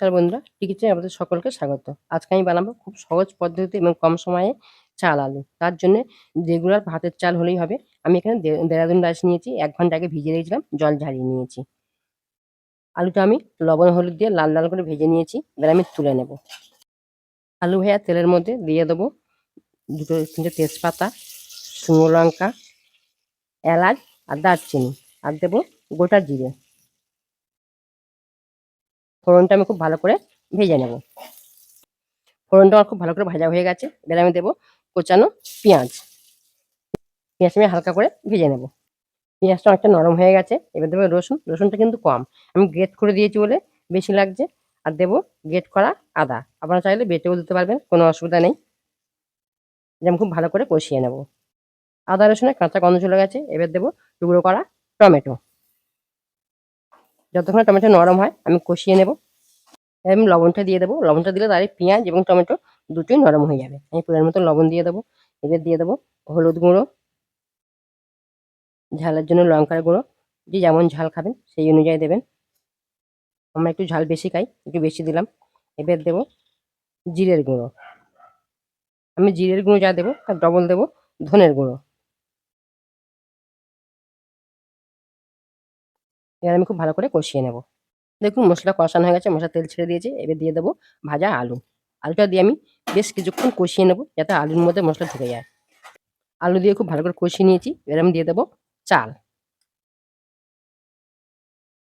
নমস্কার বন্ধুরা টিকিচে আমাদের সকলকে স্বাগত। আজকে আমি বানাবো খুব সহজ পদ্ধতি এবং কম সময়ে চাল, আলু। তার জন্য রেগুলার ভাতের চাল হলেই হবে, আমি এখানে দেরাদুন রাইস নিয়েছি, এক ঘণ্টা আগে ভিজিয়ে রেখেছিলাম, জল ঝারিয়ে নিয়েছি। আলুটা আমি লবণ, হলুদ দিয়ে লাল লাল করে ভেজে নিয়েছি, এবার আমি তুলে নেব। আলু ভাইয়া তেলের মধ্যে দিয়ে দেবো দুটো তিনটে তেজপাতা, শুকনো লঙ্কা, এলাচ আর দারচিনি। আর দেবো গোটা জিরে। ফোড়নটা আমি খুব ভালো করে ভেজে নেব। ফোড়নটা আমার খুব ভালো করে ভাজা হয়ে গেছে। এবার আমি দেবো কোচানো পেঁয়াজ। পেঁয়াজ আমি হালকা করে ভেজে নেব। পেঁয়াজটা অনেকটা নরম হয়ে গেছে। এবার দেবো রসুন। রসুনটা কিন্তু কম। আমি গ্রেট করে দিয়েছি বলে বেশি লাগছে। আর দেবো গ্রেট করা আদা। আপনারা চাইলে বেটেও দিতে পারবেন, কোনো অসুবিধা নেই। আমি খুব ভালো করে কষিয়ে নেব। আদা রসুনের কাঁচা গন্ধ চলে গেছে। এবার দেবো টুকরো করা টমেটো। যতক্ষণ টমেটো নরম হয়, আমি কষিয়ে নেব। আমি লবণটা দিয়ে দেবো। লবণটা দিলে তার পেঁয়াজ এবং টমেটো দুটোই নরম হয়ে যাবে। আমি পরিমাণ মতো লবণ দিয়ে দেবো। এবার দিয়ে দেবো হলুদ গুঁড়ো, ঝালের জন্য লঙ্কার গুঁড়ো। যে যেমন ঝাল খাবেন, সেই অনুযায়ী দেবেন। আমরা একটু ঝাল বেশি খাই, একটু বেশি দিলাম। এবার দেবো জিরের গুঁড়ো। আমি জিরের গুঁড়ো যা দেবো, তার ডবল দেবো ধনের গুঁড়ো। এবার আমি খুব ভালো করে কষিয়ে নেব। দেখুন মশলা কষানো হয়ে গেছে, মশলা তেল ছেড়ে দিয়েছে। এবার দিয়ে দেবো ভাজা আলু। আলুটা দিয়ে আমি বেশ কিছুক্ষণ কষিয়ে নেব যাতে আলুর মধ্যে মশলা ঢুকে যায়। আলু দিয়ে খুব ভালো করে কষিয়ে নিয়েছি। এবার আমি দিয়ে দেবো চাল।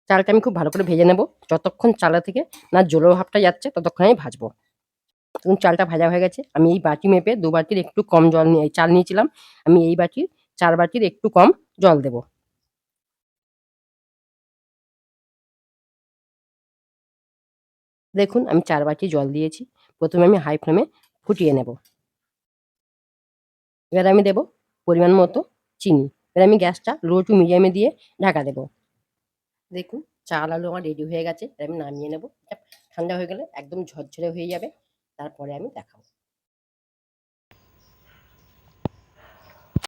চালটা আমি খুব ভালো করে ভেজে নেব। যতক্ষণ চালা থেকে না জলো ভাবটা যাচ্ছে, ততক্ষণ আমি ভাজবো। তখন চালটা ভাজা হয়ে গেছে। আমি এই বাটি মেপে দু বাটির একটু কম জল নিয়ে চাল নিয়েছিলাম। আমি এই বাটির চার বাটির একটু কম জল দেবো। দেখুন, আমি চার বাটি জল দিয়েছি। প্রথমে আমি হাই ফ্লেমে ফুটিয়ে নেব। এবার আমি দেব পরিমাণ মতো চিনি। এবার আমি গ্যাসটা লো টু মিডিয়ামে দিয়ে ঢাকা দেব। দেখুন, চাল আলু আমার রেডি হয়ে গেছে। এবার আমি নামিয়ে নেব। ঠান্ডা হয়ে গেলে একদম ঝরঝরে হয়ে যাবে। তারপরে আমি দেখাবো।